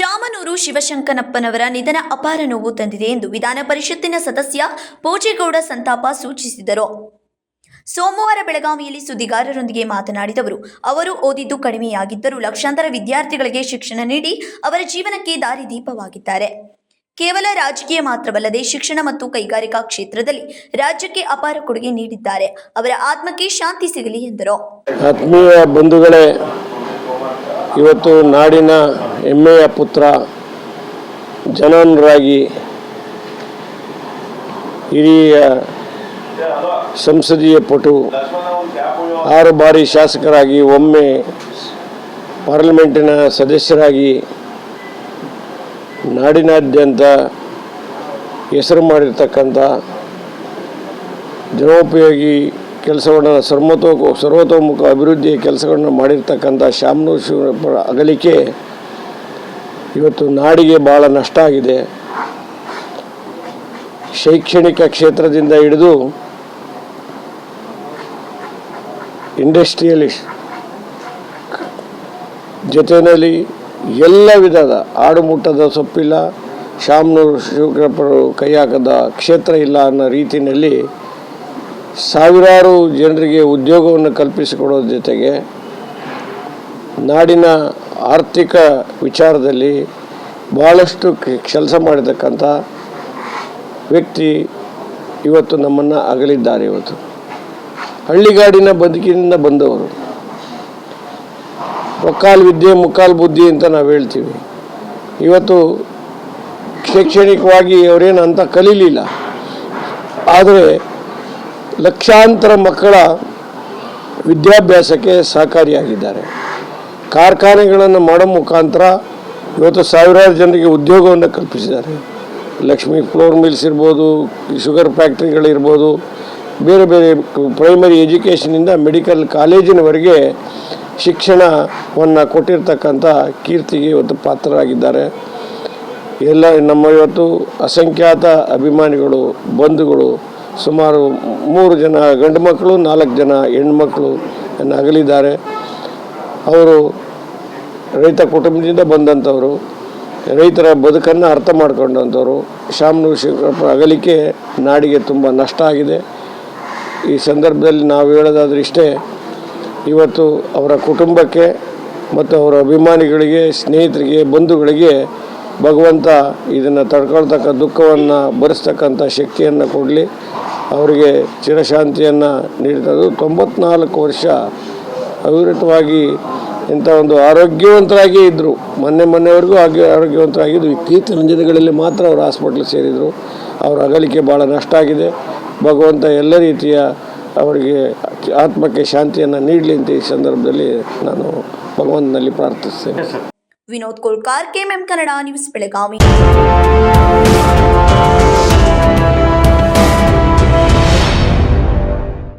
ಶಾಮನೂರು ಶಿವಶಂಕನಪ್ಪನವರ ನಿಧನ ಅಪಾರ ನೋವು ತಂದಿದೆ ಎಂದು ವಿಧಾನ ಪರಿಷತ್ತಿನ ಸದಸ್ಯ ಪೋಜೇಗೌಡ ಸಂತಾಪ ಸೂಚಿಸಿದರು. ಸೋಮವಾರ ಬೆಳಗಾವಿಯಲ್ಲಿ ಸುದ್ದಿಗಾರರೊಂದಿಗೆ ಮಾತನಾಡಿದವರು ಅವರು ಓದಿದ್ದು ಕಡಿಮೆಯಾಗಿದ್ದರೂ ಲಕ್ಷಾಂತರ ವಿದ್ಯಾರ್ಥಿಗಳಿಗೆ ಶಿಕ್ಷಣ ನೀಡಿ ಅವರ ಜೀವನಕ್ಕೆ ದಾರಿದೀಪವಾಗಿದ್ದಾರೆ. ಕೇವಲ ರಾಜಕೀಯ ಮಾತ್ರವಲ್ಲದೆ ಶಿಕ್ಷಣ ಮತ್ತು ಕೈಗಾರಿಕಾ ಕ್ಷೇತ್ರದಲ್ಲಿ ರಾಜ್ಯಕ್ಕೆ ಅಪಾರ ಕೊಡುಗೆ ನೀಡಿದ್ದಾರೆ. ಅವರ ಆತ್ಮಕ್ಕೆ ಶಾಂತಿ ಸಿಗಲಿ ಎಂದರು. ಆತ್ಮೀಯ ಬಂಧುಗಳೇ, ಇವತ್ತು ನಾಡಿನ ಹೆಮ್ಮೆಯ ಪುತ್ರ, ಜನಾನುರಾಗಿ ಹಿರಿಯ ಸಂಸದೀಯ ಪಟು, ಆರು ಬಾರಿ ಶಾಸಕರಾಗಿ, ಒಮ್ಮೆ ಪಾರ್ಲಿಮೆಂಟಿನ ಸದಸ್ಯರಾಗಿ ನಾಡಿನಾದ್ಯಂತ ಹೆಸರು ಮಾಡಿರ್ತಕ್ಕಂಥ ಜನೋಪಯೋಗಿ ಕೆಲಸಗಳನ್ನು ಸರ್ವತೋ ಸರ್ವತೋಮುಖ ಅಭಿವೃದ್ಧಿಯ ಕೆಲಸಗಳನ್ನು ಮಾಡಿರ್ತಕ್ಕಂಥ ಶಾಮನೂರು ಶಿವ ಅಗಲಿಕೆ ಇವತ್ತು ನಾಡಿಗೆ ಭಾಳ ನಷ್ಟ ಆಗಿದೆ. ಶೈಕ್ಷಣಿಕ ಕ್ಷೇತ್ರದಿಂದ ಹಿಡಿದು ಇಂಡಸ್ಟ್ರಿಯಲಿಸ್ಟ್ ಜೊತೆಯಲ್ಲಿ ಎಲ್ಲ ವಿಧದ ಆಡುಮುಟ್ಟದ ಸೊಪ್ಪಿಲ್ಲ, ಶಾಮನೂರು ಶಿವಕೃಪರು ಕೈ ಹಾಕದ ಕ್ಷೇತ್ರ ಇಲ್ಲ ಅನ್ನೋ ರೀತಿಯಲ್ಲಿ ಸಾವಿರಾರು ಜನರಿಗೆ ಉದ್ಯೋಗವನ್ನು ಕಲ್ಪಿಸಿಕೊಡೋದ್ರ ಜೊತೆಗೆ ನಾಡಿನ ಆರ್ಥಿಕ ವಿಚಾರದಲ್ಲಿ ಭಾಳಷ್ಟು ಕೆಲಸ ಮಾಡಿರ್ತಕ್ಕಂಥ ವ್ಯಕ್ತಿ ಇವತ್ತು ನಮ್ಮನ್ನು ಅಗಲಿದ್ದಾರೆ ಇವತ್ತು. ಹಳ್ಳಿಗಾಡಿನ ಬದುಕಿನಿಂದ ಬಂದವರು. ಒಕ್ಕಾಲು ವಿದ್ಯೆ, ಮುಕ್ಕಾಲು ಬುದ್ಧಿ ಅಂತ ನಾವು ಹೇಳ್ತೀವಿ. ಇವತ್ತು ಶೈಕ್ಷಣಿಕವಾಗಿ ಅವರೇನು ಅಂತ ಕಲೀಲಿಲ್ಲ. ಆದರೆ ಲಕ್ಷಾಂತರ ಮಕ್ಕಳ ವಿದ್ಯಾಭ್ಯಾಸಕ್ಕೆ ಸಹಕಾರಿಯಾಗಿದ್ದಾರೆ. ಕಾರ್ಖಾನೆಗಳನ್ನು ಮಾಡೋ ಮುಖಾಂತರ ಇವತ್ತು ಸಾವಿರಾರು ಜನರಿಗೆ ಉದ್ಯೋಗವನ್ನು ಕಲ್ಪಿಸಿದ್ದಾರೆ. ಲಕ್ಷ್ಮಿ ಫ್ಲೋರ್ ಮಿಲ್ಸ್ ಇರ್ಬೋದು, ಶುಗರ್ ಫ್ಯಾಕ್ಟ್ರಿಗಳಿರ್ಬೋದು, ಬೇರೆ ಬೇರೆ ಪ್ರೈಮರಿ ಎಜುಕೇಷನಿಂದ ಮೆಡಿಕಲ್ ಕಾಲೇಜಿನವರೆಗೆ ಶಿಕ್ಷಣವನ್ನು ಕೊಟ್ಟಿರ್ತಕ್ಕಂಥ ಕೀರ್ತಿಗೆ ಇವತ್ತು ಪಾತ್ರರಾಗಿದ್ದಾರೆ. ಎಲ್ಲ ನಮ್ಮ ಇವತ್ತು ಅಸಂಖ್ಯಾತ ಅಭಿಮಾನಿಗಳು, ಬಂಧುಗಳು, ಸುಮಾರು ಮೂರು ಜನ ಗಂಡು ಮಕ್ಕಳು, ನಾಲ್ಕು ಜನ ಹೆಣ್ಮಕ್ಳು ಅಗಲಿದ್ದಾರೆ ಅವರು ರೈತ ಕುಟುಂಬದಿಂದ ಬಂದಂಥವರು, ರೈತರ ಬದುಕನ್ನು ಅರ್ಥ ಮಾಡ್ಕೊಂಡಂಥವ್ರು ಶಾಮನೂರು ಶಿವಕರಪ್ಪ ಅಗಲಿಕೆ ನಾಡಿಗೆ ತುಂಬ ನಷ್ಟ ಆಗಿದೆ. ಈ ಸಂದರ್ಭದಲ್ಲಿ ನಾವು ಹೇಳೋದಾದ್ರೆ ಇಷ್ಟೇ, ಇವತ್ತು ಅವರ ಕುಟುಂಬಕ್ಕೆ ಮತ್ತು ಅವರ ಅಭಿಮಾನಿಗಳಿಗೆ, ಸ್ನೇಹಿತರಿಗೆ, ಬಂಧುಗಳಿಗೆ ಭಗವಂತ ಇದನ್ನು ತಡ್ಕೊಳ್ತಕ್ಕ ದುಃಖವನ್ನು ಭರಿಸ್ತಕ್ಕಂಥ ಶಕ್ತಿಯನ್ನು ಕೊಡಲಿ. ಅವರಿಗೆ ಚಿರಶಾಂತಿಯನ್ನು ನೀಡ್ತದ್ದು ತೊಂಬತ್ನಾಲ್ಕು ವರ್ಷ ಅವಿರತವಾಗಿ ಇಂಥ ಒಂದು ಆರೋಗ್ಯವಂತರಾಗಿಯೇ ಇದ್ದರು ಮೊನ್ನೆ ಮೊನ್ನೆವರೆಗೂ ಆಗಿ ಆರೋಗ್ಯವಂತರಾಗಿದ್ದು ಇತ್ತೀಚಿನ ದಿನಗಳಲ್ಲಿ ಮಾತ್ರ ಅವರು ಹಾಸ್ಪಿಟ್ಲ್ ಸೇರಿದರು. ಅವರ ಅಗಲಿಕೆ ಭಾಳ ನಷ್ಟ ಆಗಿದೆ. ಭಗವಂತ ಎಲ್ಲ ರೀತಿಯ ಅವರಿಗೆ ಆತ್ಮಕ್ಕೆ ಶಾಂತಿಯನ್ನು ನೀಡಲಿ ಅಂತ ಈ ಸಂದರ್ಭದಲ್ಲಿ ನಾನು ಭಗವಂತನಲ್ಲಿ ಪ್ರಾರ್ಥಿಸ್ತೇನೆ. Vinod Kolkar KMM Kannada news Belagavi.